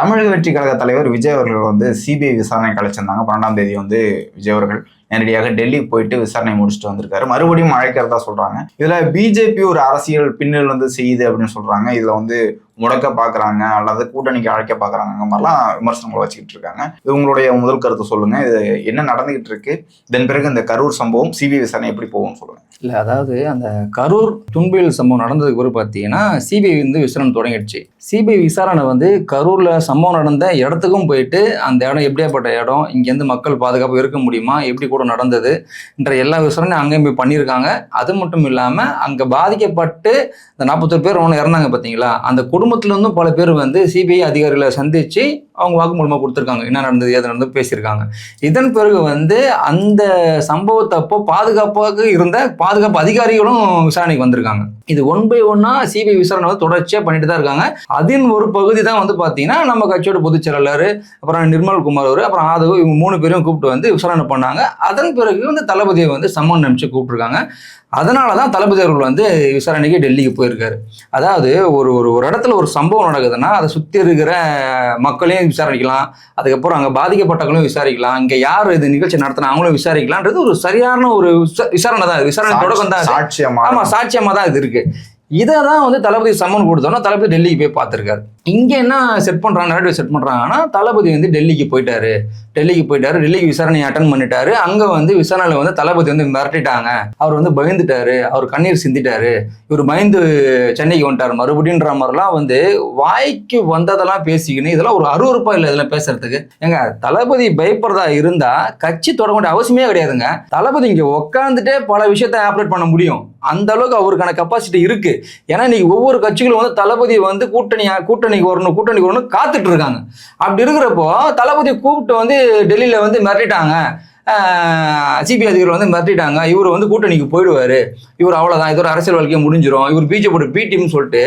தமிழக வெற்றி கழக தலைவர் விஜய் அவர்கள் வந்து சிபிஐ விசாரணை கழிச்சிருந்தாங்க பன்னெண்டாம் தேதி வந்து விஜய் அவர்கள் நேரடியாக டெல்லி போயிட்டு விசாரணை முடிச்சுட்டு வந்திருக்காரு. மறுபடியும் அழைக்கிறதா சொல்றாங்க. இதுல பிஜேபி ஒரு அரசியல் பின்னல் வந்து செய்யுது அப்படின்னு சொல்றாங்க. இதுல வந்து முடக்க பாக்குறாங்க அல்லது கூட்டணிக்கு அழைக்க பாக்குறாங்க மாதிரிலாம் விமர்சனங்களை வச்சுக்கிட்டு இருக்காங்க. இது உங்களுடைய முதல் கருத்து சொல்லுங்க. இது என்ன நடந்துகிட்டு இருக்கு? இதன் பிறகு இந்த கரூர் சம்பவம் சிபிஐ விசாரணை எப்படி போகும்னு சொல்லுங்க. இல்லை அதாவது அந்த கரூர் துன்பியல் சம்பவம் நடந்ததுக்கு பிறகு பார்த்தீங்கன்னா சிபிஐ வந்து விசாரணை தொடங்கிடுச்சு. சிபிஐ விசாரணை வந்து கரூரில் சம்பவம் நடந்த இடத்துக்கும் போயிட்டு அந்த இடம் எப்படியாப்பட்ட இடம் இங்கேருந்து மக்கள் பாதுகாப்பு இருக்க முடியுமா எப்படி கூட நடந்தது என்ற எல்லா விசாரணையும் அங்கேயும் போய் பண்ணியிருக்காங்க. அது மட்டும் இல்லாமல் அங்கே பாதிக்கப்பட்டு இந்த நாற்பத்தொரு பேர் ஒன்று இறந்தாங்க பார்த்தீங்களா? அந்த குடும்பத்துலேருந்தும் பல பேர் வந்து சிபிஐ அதிகாரிகளை சந்தித்து அவங்க வாக்குமூலமாக கொடுத்துருக்காங்க. என்ன நடந்தது எது நடந்தது பேசியிருக்காங்க. இதன் பிறகு வந்து அந்த சம்பவத்தப்போ பாதுகாப்பாக இருந்த பாதுகாப்பு அதிகாரிகளும் விசாரணைக்கு வந்திருக்காங்க. இது ஒன் பை ஒன்னா சிபிஐ விசாரணை வந்து தொடர்ச்சியாக பண்ணிட்டு தான் இருக்காங்க. அதன் ஒரு பகுதி தான் வந்து பார்த்தீங்கன்னா நம்ம கட்சியோட பொதுச் செயலாளர் அப்புறம் நிர்மல் குமார் அவர் அப்புறம் ஆதவ் இவங்க மூணு பேரும் கூப்பிட்டு வந்து விசாரணை பண்ணாங்க. அதன் பிறகு வந்து தளபதியை வந்து சம்மன் நினச்சி கூப்பிட்டுருக்காங்க. அதனால தான் தளபதி அவர்கள் வந்து விசாரணைக்கு டெல்லிக்கு போயிருக்காரு. அதாவது ஒரு ஒரு ஒரு இடத்துல ஒரு சம்பவம் நடக்குதுன்னா அதை சுற்றி இருக்கிற மக்களையும் விசாரிக்கலாம். அதுக்கப்புறம் அங்கே பாதிக்கப்பட்டவங்களும் விசாரிக்கலாம். இங்கே யார் இது நிகழ்ச்சி நடத்தினா அவங்களும் விசாரிக்கலான்றது ஒரு சரியான ஒரு விசா- விசாரணை தான். விசாரணை தொடக்கம் தான் இது. சாட்சியமா ஆமா சாட்சியமா தான் இது இருக்கு. இதை தான் வந்து தளபதி சம்மன் கொடுத்தோன்னா தளபதி டெல்லிக்கு போய் பார்த்துருக்காரு. இங்கே என்ன செட் பண்ணுறாங்க நேரடிவ் செட் பண்ணுறாங்கன்னா தளபதி வந்து டெல்லிக்கு போயிட்டாரு. டெல்லிக்கு போயிட்டாரு டெல்லிக்கு விசாரணையை அட்டன் பண்ணிட்டாரு. அங்கே வந்து விசாரணையில் வந்து தளபதி வந்து மிரட்டிட்டாங்க. அவர் வந்து பயந்துட்டாரு. அவர் கண்ணீர் சிந்திட்டாரு. இவர் பயந்து சென்னைக்கு வந்துட்டார். மறுபடின்ற மாதிரிலாம் வந்து வாய்க்கு வந்ததெல்லாம் பேசிக்கின்னு இதெல்லாம் ஒரு அருவருப்பா இல்லை இதெல்லாம் பேசுறதுக்கு. ஏங்க தளபதி பயப்படுறதா இருந்தால் கட்சி தொடங்க வேண்டிய அவசியமே கிடையாதுங்க. தளபதி இங்கே உட்காந்துட்டே பல விஷயத்த ஆப்ரேட் பண்ண முடியும். அந்த அளவுக்கு அவருக்கான கெப்பாசிட்டி இருக்கு. ஏன்னா இன்னைக்கு ஒவ்வொரு கட்சிகளும் வந்து தளபதி வந்து கூட்டணி கூட்டணிக்கு வரணும் கூட்டணிக்கு வரணும் காத்துட்டு இருக்காங்க. அப்படி இருக்கிறப்போ தளபதி கூப்பிட்டு வந்து டெல்லியில் வந்து மிரட்டிட்டாங்க. சிபிஐ அதிகாரி வந்து மிரட்டிட்டாங்க. இவர் வந்து கூட்டணிக்கு போயிடுவாரு. இவர் அவ்வளோதான் இது ஒரு அரசியல் வாழ்க்கையை முடிஞ்சிடும் இவர் பிஜேபி பி டீம்னு சொல்லிட்டு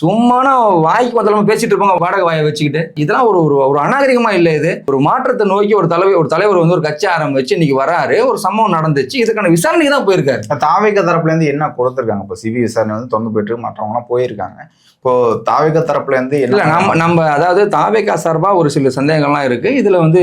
சும்மான வாய்க்கு மத்தளமா பேசிட்டு இருப்பாங்க வாடகை வாயை வச்சுக்கிட்டு. இதெல்லாம் ஒரு ஒரு ஒரு அநாகரிகமா இல்லை இது. ஒரு மாற்றத்தை நோக்கி ஒரு தலைவர் ஒரு தலைவர் வந்து ஒரு கட்சி ஆரம்பிச்சு இன்னைக்கு வராரு. ஒரு சம்பவம் நடந்துச்சு. இதுக்கான விசாரணைக்கு தான் போயிருக்காரு. தாவிக தரப்புல இருந்து என்ன கொடுத்துருக்காங்க? இப்போ சிபிஐ விசாரணை வந்து தொந்து போயிட்டு மற்றவங்கலாம் போயிருக்காங்க. இப்போ தாவிக தரப்புல இருந்து இல்ல நம்ம நம்ம அதாவது தாவேகா சார்பா ஒரு சில சந்தேகங்கள்லாம் இருக்கு. இதுல வந்து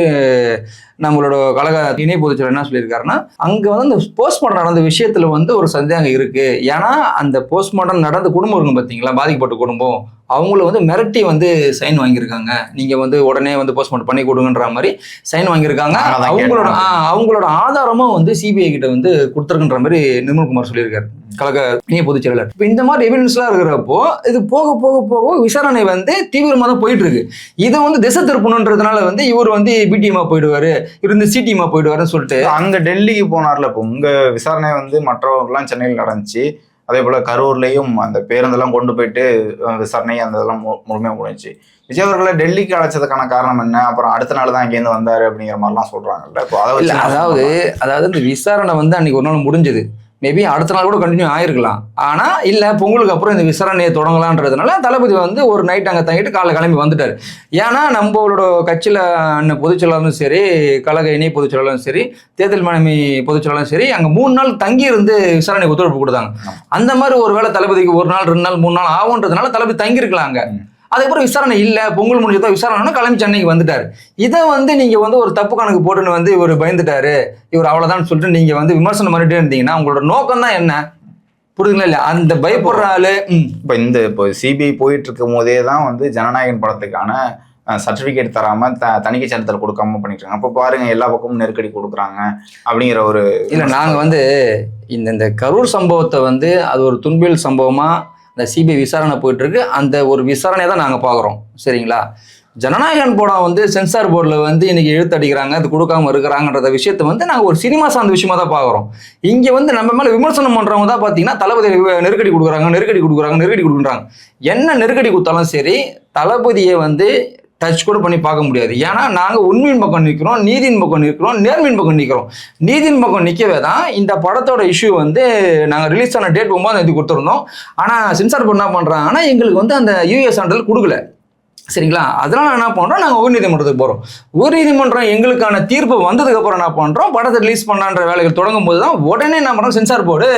நம்மளோட கழக இணை பொதுச்செயலர் என்ன சொல்லியிருக்காருன்னா அங்க வந்து அந்த போஸ்ட்மார்ட்டம் நடந்த விஷயத்துல வந்து ஒரு சந்தேகம் இருக்கு. ஏன்னா அந்த போஸ்ட்மார்ட்டம் நடந்த குடும்பம் இருக்கும் பாத்தீங்களா? பாதிக்கப்பட்ட குடும்பம். அவங்கள வந்து மிரட்டி வந்து சைன் வாங்கியிருக்காங்க. நீங்க வந்து உடனே வந்து போஸ்ட்மார்ட்டம் பண்ணி கொடுங்கன்ற மாதிரி சைன் வாங்கியிருக்காங்க. அவங்களோட அவங்களோட ஆதாரமும் வந்து சிபிஐ கிட்ட வந்து கொடுத்துருக்குன்ற மாதிரி நிர்மல்குமார் சொல்லியிருக்காரு. கழக இணைய பொதுச் செயலாளர். இப்போ இந்த மாதிரி எவிடன்ஸ்லாம் இருக்கிறப்போ இது போக போக போக விசாரணை வந்து தீவிரமாக தான் போயிட்டு இருக்கு இதை வந்து திசை திருப்பணுன்றதுனால வந்து இவர் வந்து பிடிஎம்மா போயிடுவாரு இவர் வந்து சிடிஎம்மா போயிடுவாருன்னு சொல்லிட்டு. அங்க டெல்லிக்கு போனார்ல இப்போ உங்க விசாரணை வந்து மற்றவர்கள்லாம் சென்னையில் நடந்துச்சு. அதே போல கரூர்லயும் அந்த பேருந்தெல்லாம் கொண்டு போயிட்டு விசாரணை அந்த இதெல்லாம் மு- முழுமையா முடிஞ்சுச்சு. விஜய் அவர்களை டெல்லிக்கு அழைச்சதுக்கான காரணம் என்ன? அப்புறம் அடுத்த நாள் தான் இங்கேருந்து வந்தாரு அப்படிங்கிற மாதிரிலாம் சொல்றாங்கல்ல. இப்போ அதாவது அதாவது இந்த விசாரணை வந்து அன்னைக்கு ஒரு நாள் முடிஞ்சது. மேபி அடுத்த நாள் கூட கண்டினியூ ஆயிருக்கலாம் ஆனா இல்ல பொங்கலுக்கு அப்புறம் இந்த விசாரணையை தொடங்கலான்றதுனால தளபதி வந்து ஒரு நைட் அங்க தங்கிட்டு காலைல கிளம்பி வந்துட்டாரு ஏன்னா நம்மளோட கட்சியில அண்ணன் பொதுச் செயலாளரும் சரி கழக இணை பொதுச் செயலாளரும் சரி தேர்தல் மேனமை பொதுச் செயலாளரும் சரி அங்க மூணு நாள் தங்கி இருந்து விசாரணைக்கு ஒத்துழைப்பு கொடுத்தாங்க. அந்த மாதிரி ஒருவேளை தளபதிக்கு ஒரு நாள் ரெண்டு நாள் மூணு நாள் ஆகுன்றதுனால தளபதி தங்கி இருக்கலாங்க ம். அதுக்கப்புறம் விசாரணை இல்ல பொங்கல் முடிஞ்சதான் விசாரணை கிளம்பி சென்னைக்கு வந்துட்டாரு. இதை வந்து நீங்க வந்து ஒரு தப்பு கணக்கு போட்டுன்னு வந்து இவர் பயந்துட்டாரு. இவர் அவ்வளவுதான் சொல்லிட்டு நீங்க வந்து விமர்சனம் பண்ணிட்டே இருந்தீங்கன்னா உங்களோட நோக்கம் தான் என்ன? புரியுதுங்களா இல்ல அந்த பயப்படுற ஆளு இப்போ இந்த இப்போ சிபிஐ போயிட்டு இருக்கும் போதே தான் வந்து ஜனநாயகன் படத்துக்கான சர்டிஃபிகேட் தராம த தணிக்கை சட்டத்தில் கொடுக்காம பண்ணிட்டு இருக்காங்க அப்போ பாருங்க எல்லா பக்கமும் நெருக்கடி கொடுக்குறாங்க அப்படிங்கிற ஒரு இல்ல நாங்க வந்து இந்த இந்த கரூர் சம்பவத்தை வந்து அது ஒரு துன்பியல் சம்பவமா இந்த சிபிஐ விசாரணை போயிட்டுருக்கு. அந்த ஒரு விசாரணையை தான் நாங்கள் பார்க்குறோம். சரிங்களா? ஜனநாயகன் படம் வந்து சென்சார் போர்டில் வந்து இன்னைக்கு எழுத்தடிக்கிறாங்க அது கொடுக்காம இருக்கிறாங்கன்றத விஷயத்தை வந்து நாங்கள் ஒரு சினிமா சார்ந்த விஷயமா தான் பார்க்குறோம். இங்கே வந்து நம்ம மேலே விமர்சனம் பண்ணுறவங்க தான் பார்த்தீங்கன்னா தளபதி நெருக்கடி கொடுக்குறாங்க நெருக்கடி கொடுக்குறாங்க நெருக்கடி கொடுக்குறாங்க. என்ன நெருக்கடி கொடுத்தாலும் சரி தளபதியை வந்து டச் கூட பண்ணி பார்க்க முடியாது. ஏன்னா நாங்கள் உண்மையின் பக்கம் நிற்கிறோம் நீதியின் பக்கம் நிற்கிறோம் நேர்மையின் பக்கம் நிற்கிறோம். நீதியின் பக்கம் நிற்கவே தான் இந்த படத்தோட இஷ்யூ வந்து நாங்கள் ரிலீஸ் ஆன டேட் ஒன்பதாம் தேதி கொடுத்துருந்தோம். ஆனால் சென்சார் என்ன என்ன பண்ணுறாங்கன்னா எங்களுக்கு வந்து அந்த யூஎஸ் சான்றிதழ் கொடுக்கல. சரிங்களா? அதனால என்ன பண்றோம்? நாங்க உயர்நீதிமன்றத்துக்கு போறோம். உயர்நீதிமன்றம் எங்களுக்கான தீர்ப்பு வந்ததுக்கு அப்புறம் என்ன பண்றோம்? படத்தை ரிலீஸ் பண்ணலான்ற வேலைகள் தொடங்கும் போது தான் உடனே என்ன பண்றோம்? சென்சார் போர்டு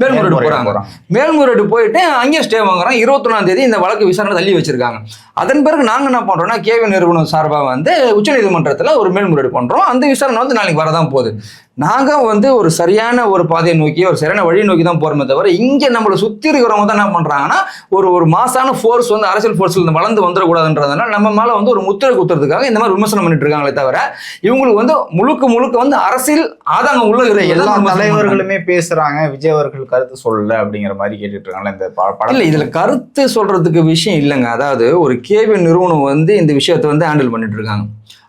மேல்முறையீடு போறாங்க. மேல்முறையீடு போயிட்டு அங்கேயும் ஸ்டே வாங்குறோம். இருபத்தொன்னாம் தேதி இந்த வழக்கு விசாரணை தள்ளி வச்சிருக்காங்க. அதன் பிறகு நாங்க என்ன பண்றோம்னா கேவி நிறுவனம் சார்பா வந்து உச்சநீதிமன்றத்துல ஒரு மேல்முறையீடு பண்றோம். அந்த விசாரணை வந்து நாளைக்கு வரதான் போகுது. நாங்க வந்து ஒரு சரியான ஒரு பாதையை நோக்கி ஒரு சரியான வழி நோக்கி தான் போறோமே தவிர இங்க நம்மளை சுத்தி இருக்கிறவங்க தான் என்ன பண்றாங்கன்னா ஒரு ஒரு மாசான ஃபோர்ஸ் வந்து அரசியல் ஃபோர்ஸ்ல இருந்து வளர்ந்து வந்துடக்கூடாதுன்றதுனால நம்ம மேல வந்து ஒரு முத்திரை குத்துறதுக்காக இந்த மாதிரி விமர்சனம் பண்ணிட்டு இருக்காங்களே தவிர இவங்களுக்கு வந்து முழுக்க முழுக்க வந்து அரசியல் ஆதாயம் உள்ள எல்லா. தலைவர்களுமே பேசுறாங்க விஜய் அவர்கள் கருத்து சொல்லல அப்படிங்கிற மாதிரி கேட்டுட்டு இருக்காங்களா இந்த ப- இல்ல படம் இதுல கருத்து சொல்றதுக்கு விஷயம் இல்லைங்க. அதாவது ஒரு கேவி நிறுவனம் வந்து இந்த விஷயத்தை வந்து ஹேண்டில் பண்ணிட்டு இருக்காங்க.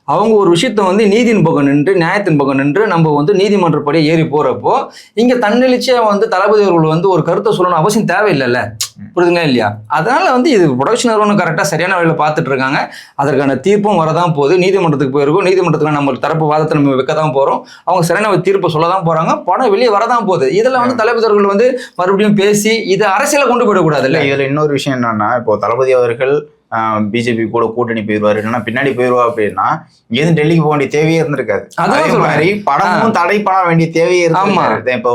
அவங்க ஒரு விஷயத்த வந்து நீதியின் பக்கம் நின்று நியாயத்தின் பக்கம் நின்று நம்ம வந்து நீதிமன்றப்படி ஏறி போறப்போ இங்க தன்னெழுச்சியா வந்து தளபதி அவர்கள் வந்து ஒரு கருத்தை சொல்லணும் அவசியம் தேவையில்லைல்ல. புரியுதுங்களா இல்லையா? அதனால வந்து இது ப்ரொடக்ஷன் நிறுவனம் கரெக்டாக சரியான வழியில் பார்த்துட்டு இருக்காங்க. அதற்கான தீர்ப்பும் வரதான் போகுது. நீதிமன்றத்துக்கு போயிருக்கோம். நீதிமன்றத்துக்கு நம்ம தரப்பு வாதத்தை நம்ம வைக்க தான் போறோம். அவங்க சரியான தீர்ப்பு சொல்ல தான் போறாங்க. படம் வெளியே வரதான் போகுது. இதில் வந்து தளபதி அவர்கள் வந்து மறுபடியும் பேசி இதை அரசியல கொண்டு போயிடக்கூடாது இல்ல இதுல இன்னொரு விஷயம் என்னன்னா இப்போ தளபதி அவர்கள் பிஜேபி கூட கூட்டணி போயிருவாரு. இல்லைன்னா பின்னாடி போயிருவா அப்படின்னா இங்கேருந்து டெல்லிக்கு போக வேண்டிய தேவையே இருந்திருக்காது. அதே. மாதிரி படமும் தடை பண்ண வேண்டிய தேவையே. இருந்திருக்காது. இப்போ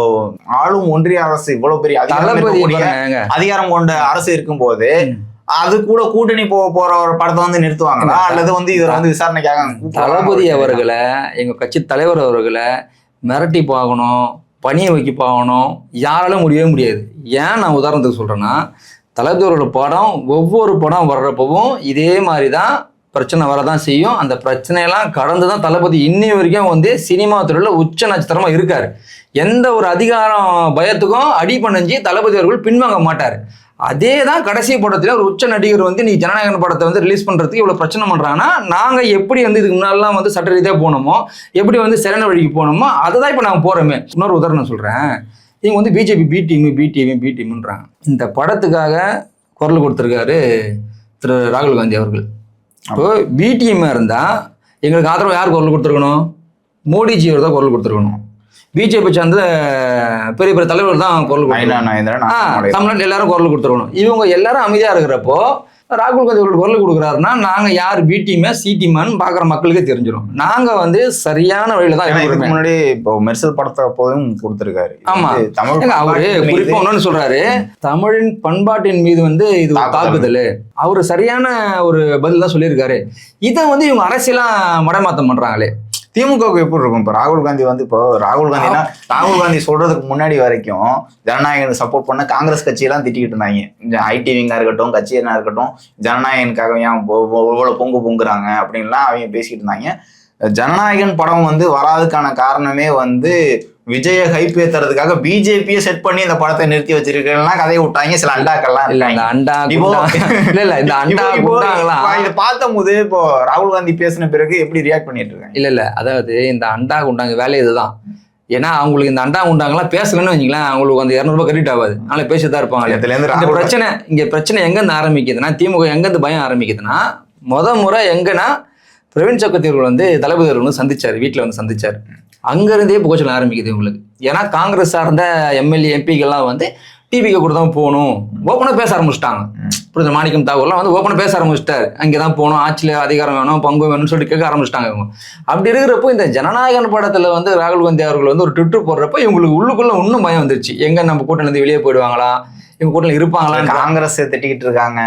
ஆளும் ஒன்றிய அரசு இவ்வளவு பெரிய அதிகாரம் அதிகாரம் கொண்ட அரசு இருக்கும்போது ம். அது கூட கூட்டணி போக போற ஒரு படத்தை வந்து நிறுத்துவாங்களா? அல்லது வந்து இதுல வந்து விசாரணைக்காக? தளபதி அவர்களை எங்க கட்சி தலைவர் அவர்களை மிரட்டி பார்க்கணும் பணியை வைக்க பார்க்கணும் யாராலும் முடியவே முடியாது. ஏன் நான் உதாரணத்துக்கு சொல்றேன்னா தளபதி படம் ஒவ்வொரு படம் வர்றப்பவும் இதே மாதிரி தான் பிரச்சனை வரதான் செய்யும். அந்த பிரச்சனையெல்லாம் கடந்து தான் தளபதி இன்னி வரைக்கும் வந்து சினிமா துறையில் உச்ச நட்சத்திரமாக இருக்கார். எந்த ஒரு அதிகாரம் பயத்துக்கும் அடி பண்ணஞ்சு தளபதி அவர்கள் பின்வாங்க மாட்டார். அதே தான் கடைசி படத்தில் ஒரு உச்ச நடிகர் வந்து நீ ஜனநாயகன் படத்தை வந்து ரிலீஸ் பண்ணுறதுக்கு இவ்வளோ பிரச்சனை பண்ணுறாங்கன்னா நாங்கள் எப்படி வந்து இதுக்கு முன்னாடிலாம் வந்து சட்ட ரீதியாக போனோமோ எப்படி வந்து சிறன வழிக்கு போனோமோ அதை தான் இப்போ நாங்கள் போகிறோமே இன்னொரு உதாரணம் சொல்கிறேன் இவங்க வந்து BJP B team B team B டீம்ன்றாங்க இந்த படத்துக்காக குரல் கொடுத்துருக்காரு திரு ராகுல் காந்தி அவர்கள். இப்போ பி டீமாக இருந்தால் எங்களுக்கு ஆதரவு யார் குரல் கொடுத்துருக்கணும்? மோடிஜி அவர் தான் குரல் கொடுத்துருக்கணும். பிஜேபி சார்ந்த பெரிய பெரிய தலைவர்கள் தான் குரல் கொடுத்துருக்கணும். தமிழ்நாட்டில் எல்லாரும் குரல் கொடுத்துருக்கணும். இவங்க எல்லாரும் அமைதியா இருக்கிறப்போ ராகுல் காந்தி அவர்கள் குரல் கொடுக்குறாருன்னா நாங்க யார் பி டீமா சி டீமான்னு பாக்குற மக்களுக்கே தெரிஞ்சிடும் நாங்க வந்து சரியான வழியில தான் இருக்கிறோமே. முன்னாடி இப்போ மெர்சல் படத்தை போதும் கொடுத்திருக்காரு இது ஆமா. வந்து தமிழ் அவரு பண்பாட்டின் மீது குறிப்பா ஒண்ணு சொல்றாரு தமிழின் பண்பாட்டின் மீது வந்து இது தாக்குதல். அவரு சரியான ஒரு பதில் தான் சொல்லியிருக்காரு இதை வந்து இவங்க அரசியலா மடமாத்தம் பண்றாங்களே திமுகவுக்கு எப்படி இருக்கும்? இப்போ ராகுல் காந்தி வந்து இப்போ ராகுல் காந்தினா ராகுல் காந்தி சொல்றதுக்கு முன்னாடி வரைக்கும் ஜனநாயகனுக்கு சப்போர்ட் பண்ண காங்கிரஸ் கட்சியெல்லாம் திட்டிக்கிட்டு இருந்தாங்க. இந்த ஐடி விங்கா இருக்கட்டும் கட்சியனா இருக்கட்டும் ஜனநாயகனுக்காக ஏன் பொ- பொங்கு பொங்குறாங்க அப்படின்லாம் அவங்க பேசிக்கிட்டு இருந்தாங்க. ஜனநாயகன் படம் வந்து வராதுக்கான காரணமே வந்து விஜய ஹைப் ஏத்துறதுக்காக பிஜேபியை செட் பண்ணி இந்த படத்தை நிறுத்தி வச்சிருக்கலாம் கதையை விட்டாங்க. சில அண்டாக்கெல்லாம் இல்ல இந்த. அண்டா இப்போ- இல்ல இல்ல இந்த அண்டா இதை பார்த்தும் போது இப்போ ராகுல் காந்தி பேசின பிறகு எப்படி ரியாக்ட் பண்ணிட்டு இருக்காங்க? இல்ல இல்ல அதாவது இந்த அண்டா குண்டாங்க வேலை இதுதான். ஏன்னா அவங்களுக்கு இந்த அண்டா குண்டாங்கலாம் பேசலன்னு வச்சுங்களேன் அவங்களுக்கு அந்த இரநூறுபா கிரெடிட் ஆகாது. அதனால பேசிட்டு தான் இருப்பாங்க. இந்த பிரச்சனை இங்க பிரச்சனை எங்கேருந்து ஆரம்பிக்குதுன்னா திமுக எங்கேருந்து பயம் ஆரம்பிக்குதுன்னா முத முறை எங்கன்னா பிரவீன் சக்கரவர்த்தி வந்து தளபதி வந்து சந்திச்சார் வீட்டில் வந்து சந்திச்சார். அங்கிருந்தே புகச்சல் ஆரம்பிக்குது உங்களுக்கு ஏன்னா காங்கிரஸ் சார்ந்த எம்எல்ஏ எம்பிக்கெல்லாம் வந்து டிவிக்கு கூட தான் போகணும். ஓப்பனாக பேச ஆரம்பிச்சிட்டாங்க. புரியுது? மாணிக்கம் தாகூர்லாம் வந்து ஓப்பனாக பேச ஆரம்பிச்சிட்டாரு. அங்கே தான் போகணும் ஆட்சியில் அதிகாரம் வேணும் பங்கு வேணும்னு சொல்லி கேட்க ஆரம்பிச்சிட்டாங்க இவங்க. அப்படி இருக்கிறப்போ இந்த ஜனநாயகன் படத்தில் வந்து ராகுல் காந்தி அவர்கள் வந்து ஒரு ட்விட்டர் போடுறப்போ இவங்களுக்கு உள்ளுக்குள்ளே இன்னும் பயம் வந்துருச்சு. எங்கே நம்ம கூட்டணி வெளியே போயிடுவாங்களா? இவங்க கூட்டணி இருப்பாங்களான்னு காங்கிரஸ் திட்டிக்கிட்டு இருக்காங்க.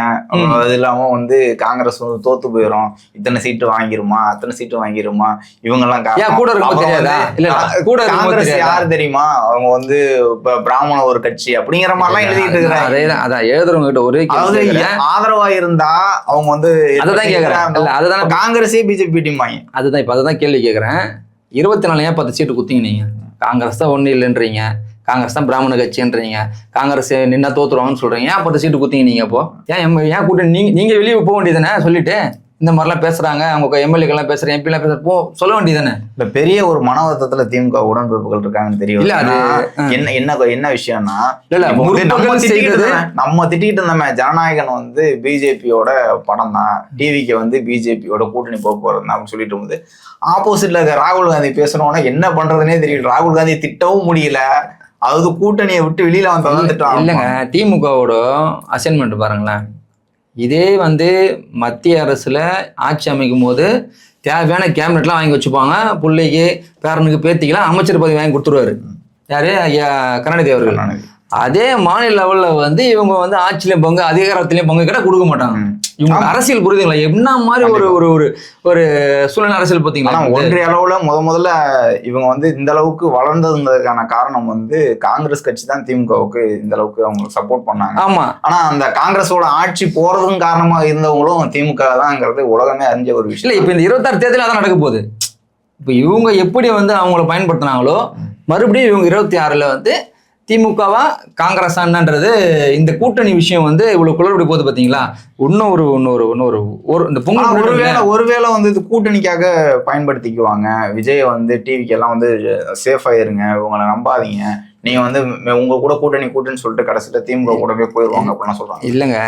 அது இல்லாம வந்து காங்கிரஸ் வந்து தோத்து போயிரும். இத்தனை சீட்டு வாங்கிருமா? அத்தனை சீட்டு வாங்கிருமா? இவங்க எல்லாம் காரணம். ஏன் கூட கூட காங்கிரஸ்? யார் தெரியுமா? அவங்க வந்து இப்ப பிராமண ஒரு கட்சி அப்படிங்கிற மாதிரிலாம் எழுதிட்டு இருக்கிறாங்க. அதேதான் அதான் எழுதுறவங்க கிட்ட ஒரே. ஆதரவா இருந்தா அவங்க வந்து அதுதான் கேக்குறேன். இல்ல அதுதான் காங்கிரஸே பிஜேபி டீம் வாங்கி. அதுதான் இப்போ அதுதான் கேள்வி கேட்குறேன் இருபத்தி நாலு ஏன் பத்து சீட்டு குத்திங்க நீங்க? காங்கிரஸ் தான் ஒன்றும் இல்லைன்றீங்க. காங்கிரஸ் தான் பிராமண கட்சின்றீங்க. காங்கிரஸ் நின்னா தோத்துருவாங்கன்னு சொல்றீங்க. ஏன் பத்து சீட்டு குத்திங்க நீங்க அப்போ? ஏன் எம் ஏன் கூட்டணி நீங்க நீங்க வெளியே போக வேண்டியதானே சொல்லிட்டு இந்த மாதிரிலாம் பேசுறாங்க. அவங்க எம்எல்ஏக்கெல்லாம் பேசுறேன் எம்பிலாம் பேசுற போ சொல்ல வேண்டியதானே இல்ல பெரிய ஒரு மனவர்த்தத்துல திமுக உடன்பிறப்புகள் இருக்காங்கன்னு தெரியும் இல்ல, அது- ஆனா, என்ன என்ன என்ன விஷயம்னா இல்ல இப்போ நம்ம திட்டிக்கிட்டு நம்ம திட்டிட்டு இருந்தோமே ஜனநாயகன் வந்து பிஜேபியோட படம் தான். டிவிக்கு வந்து பிஜேபியோட கூட்டணி போக போறது அப்படின்னு சொல்லிட்டு இருக்கும்போது ஆப்போசிட்ல இருக்க ராகுல் காந்தி பேசணும்னா என்ன பண்றதுனே தெரியல. ராகுல் காந்தி திட்டவும் முடியல. அதாவது கூட்டணியை விட்டு வெளியில வந்ததான் திட்டம் இல்லைங்க. திமுகவோட அசைன்மெண்ட் பாருங்களேன். இதே வந்து மத்திய அரசுல ஆட்சி அமைக்கும் போது தேவையான கேபினெட்லாம் வாங்கி வச்சுப்பாங்க. பிள்ளைக்கு பேரனுக்கு பேத்திக்கெல்லாம் அமைச்சர் பதவி வாங்கி கொடுத்துருவாரு. யாரு? ஐயா கருணாநிதி அவர்கள். அதே மாநில லெவல்ல வந்து இவங்க வந்து ஆட்சியிலும் பங்கு அதிகாரத்திலையும் பங்கு கேட்டா கொடுக்க மாட்டாங்க. இவங்க. அரசியல் புரியுதுங்களா என்ன மாதிரி ஒரு ஒரு ஒரு ஒரு சூழ்நிலை அரசியல் பாத்தீங்களா ஒன்றிய அளவுல முத முதல்ல இவங்க வந்து இந்த அளவுக்கு வளர்ந்ததுக்கான காரணம் வந்து காங்கிரஸ் கட்சி தான் திமுகவுக்கு இந்த அளவுக்கு அவங்க சப்போர்ட் பண்ணாங்க. ஆமா. ஆனா அந்த காங்கிரஸோட ஆட்சி போறதும் காரணமா இருந்தவங்களும் திமுக தான்ங்கிறது உலகமே அறிஞ்ச ஒரு இல்ல விஷயம் இப்ப இந்த இருபத்தாறு தேர்தல் அதான் நடக்க போகுது. இப்ப இவங்க எப்படி வந்து அவங்கள பயன்படுத்தினாங்களோ மறுபடியும் இவங்க இருபத்தி ஆறுல வந்து திமுகவா காங்கிரஸான்றது இந்த கூட்டணி விஷயம் வந்து இவ்வளவு குளறுபடி போகுது பாத்தீங்களா? இன்னும் ஒரு இன்னொரு இன்னொரு ஒரு இந்த பொங்கல் ஒருவேளை ஒருவேளை வந்து இது கூட்டணிக்காக பயன்படுத்திக்குவாங்க. விஜய் வந்து டிவிக்கு எல்லாம் வந்து சேஃபா இருங்க உங்களை நம்பாதீங்க. நீங்க வந்து உங்க கூட கூட்டணி கூட்டணின்னு சொல்லிட்டு கடைசியில திமுக கூடவே போயிருவாங்க அப்படிலாம் சொல்றாங்க. இல்லைங்க.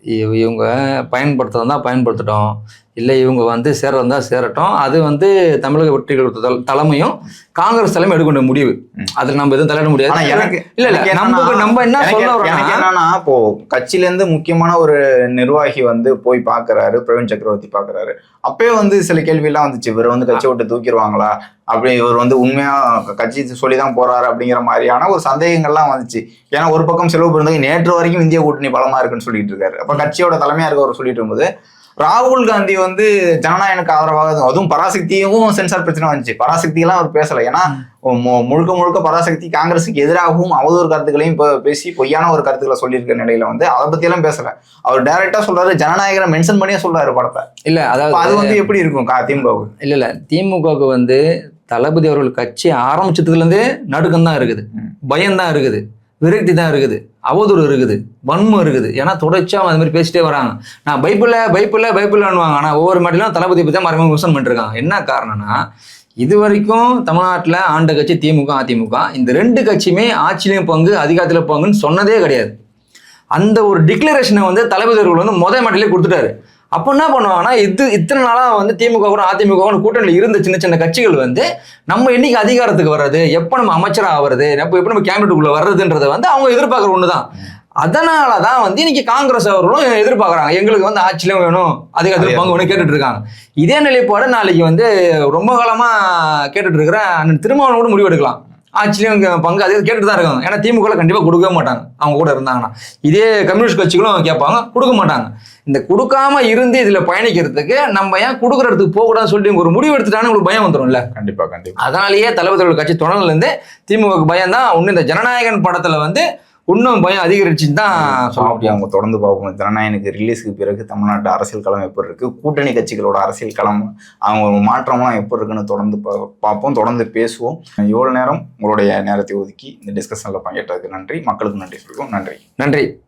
இவ- இவங்க பயன்படுத்துறதா பயன்படுத்தட்டும். இல்லை இவங்க வந்து சேரதா சேரட்டும். அது வந்து தமிழக வெற்றிகள் தல- தலைமையும் காங்கிரஸ் தலைமை எடுக்க வேண்டிய முடிவு. அதுல நம்ம எதுவும் தலையிட முடியாது. எனக்கு இல்ல இல்ல. நம்ம நம்ம என்ன சொல்ல என்னன்னா இப்போ கட்சியில இருந்து முக்கியமான ஒரு நிர்வாகி வந்து போய் பாக்குறாரு பிரவீன் சக்கரவர்த்தி பாக்குறாரு. அப்பயே வந்து சில கேள்வி எல்லாம் வந்துச்சு. இவர் வந்து கட்சி விட்டு தூக்கிடுவாங்களா? அப்படி இவர் வந்து உண்மையா கட்சி சொல்லி தான் போறாரு அப்படிங்கிற மாதிரியான ஒரு சந்தேகங்கள்லாம் வந்துச்சு. ஏன்னா ஒரு பக்கம் செலவு பிறந்தவங்க நேற்று வரைக்கும் இந்திய கூட்டணி பலமா இருக்குன்னு சொல்லிட்டு இருக்காரு. அப்ப கட்சியோட தலைமையா இருக்கவர் சொல்லிட்டு இருக்கும்போது ராகுல் காந்தி வந்து ஜனநாயகனுக்கு ஆதரவாக அதுவும் பராசக்தியும் சென்சார் பிரச்சனை வந்துச்சு. பராசக்தியெல்லாம் அவர் பேசல. ஏன்னா முழுக்க முழுக்க பராசக்தி காங்கிரஸுக்கு எதிராகவும் அவதூறு கருத்துக்களையும் இப்போ பேசி பொய்யான ஒரு கருத்துக்களை சொல்லியிருக்க நிலையில வந்து அதை பத்தி எல்லாம் பேசல. அவர் டைரக்டா சொல்றாரு ஜனநாயகரை மென்ஷன் பண்ணியே சொல்றாரு படத்தை. இல்ல அப்ப அது அதாவது வந்து எப்படி இருக்கும் கா- திமுகவுக்கு? இல்ல இல்ல. திமுகவுக்கு வந்து தளபதி அவர்கள் கட்சி ஆரம்பிச்சதுல இருந்தே நடுக்கம் தான் இருக்குது. பயம் தான் இருக்குது. விரக்தி தான் இருக்குது. அவதூறு இருக்குது. வன்மம் இருக்குது. ஏன்னா தொடர்ச்சியாக அவன் அது மாதிரி பேசிட்டே வராங்க. நான் பைபிள்ல பைபிள்ல பைபிள்னுவாங்க ஆனால் ஒவ்வொரு மாட்டிலும் தளபதி பற்றி தான் மறைமுக விமர்சனம் பண்ணிருக்காங்க. என்ன காரணம்னா இது வரைக்கும் தமிழ்நாட்டில் ஆண்ட கட்சி திமுக அதிமுக இந்த ரெண்டு கட்சியுமே ஆட்சியிலையும் பங்கு அதிகாரத்தில் பங்குன்னு சொன்னதே கிடையாது. அந்த ஒரு டிக்ளரேஷனை வந்து தளபதி அவர்கள் வந்து முதல் மாட்டிலே கொடுத்துட்டாரு. அப்போ என்ன பண்ணுவாங்கன்னா இது இத்தனை நாளாக வந்து திமுக கூட அதிமுக கூட கூட்டணியில் இருந்த சின்ன சின்ன கட்சிகள் வந்து நம்ம என்னைக்கு அதிகாரத்துக்கு வர்றது எப்போ நம்ம அமைச்சராக ஆகிறது எப்போ எப்போ நம்ம கேபினட்டுக்குள்ள வர்றதுன்றதை வந்து அவங்க எதிர்பார்க்குற ஒன்று தான் அதனால தான் வந்து இன்னைக்கு காங்கிரஸ் அவர்களும் எதிர்பார்க்குறாங்க. எங்களுக்கு வந்து ஆட்சியிலும் வேணும் அதிகாரத்தில் பங்கு வேணும் கேட்டுட்டு இருக்காங்க இதே நிலைப்பாடு நாளைக்கு வந்து ரொம்ப காலமாக கேட்டுட்டு இருக்கிற அண்ணன் திருமாவளவன் கூட முடிவு எடுக்கலாம் ஆட்சியிலும் இங்க பங்கு அதே கேட்டுட்டு தான் இருக்காங்க. ஏன்னா திமுக கண்டிப்பாக கொடுக்கவே மாட்டாங்க. அவங்க கூட இருந்தாங்கன்னா. இதே கம்யூனிஸ்ட் கட்சிகளும் கேட்பாங்க. கொடுக்க மாட்டாங்க. இந்த கொடுக்காம இருந்து இதுல பயணிக்கிறதுக்கு நம்ம ஏன் கொடுக்குற இடத்துக்கு போகக்கூடாதுன்னு சொல்லிட்டு ஒரு முடிவு எடுத்துட்டான்னு உங்களுக்கு பயம் வந்துடும்ல கண்டிப்பா கண்டிப்பா. அதனாலேயே தளபதிகள் கட்சி தொடர்ந்துல இருந்து திமுக பயம் தான் இன்னும் இந்த ஜனநாயகன் படத்துல வந்து இன்னும் பயம் அதிகரிச்சுன்னு தான் சொல்ல முடியும் அவங்க தொடர்ந்து பார்ப்போம். ஜனநாயகனுக்கு ரிலீஸுக்கு பிறகு தமிழ்நாட்டு அரசியல் களம் எப்படி இருக்கு? கூட்டணி கட்சிகளோட அரசியல் களம் அவங்க மாற்றம்லாம் எப்படி இருக்குன்னு தொடர்ந்து பா- பார்ப்போம். தொடர்ந்து பேசுவோம். இவ்வளவு நேரம் உங்களுடைய நேரத்தை ஒதுக்கி இந்த டிஸ்கஷன்ல பங்கேற்றதுக்கு நன்றி. மக்களுக்கு நன்றி சொல்லுவோம் நன்றி. நன்றி.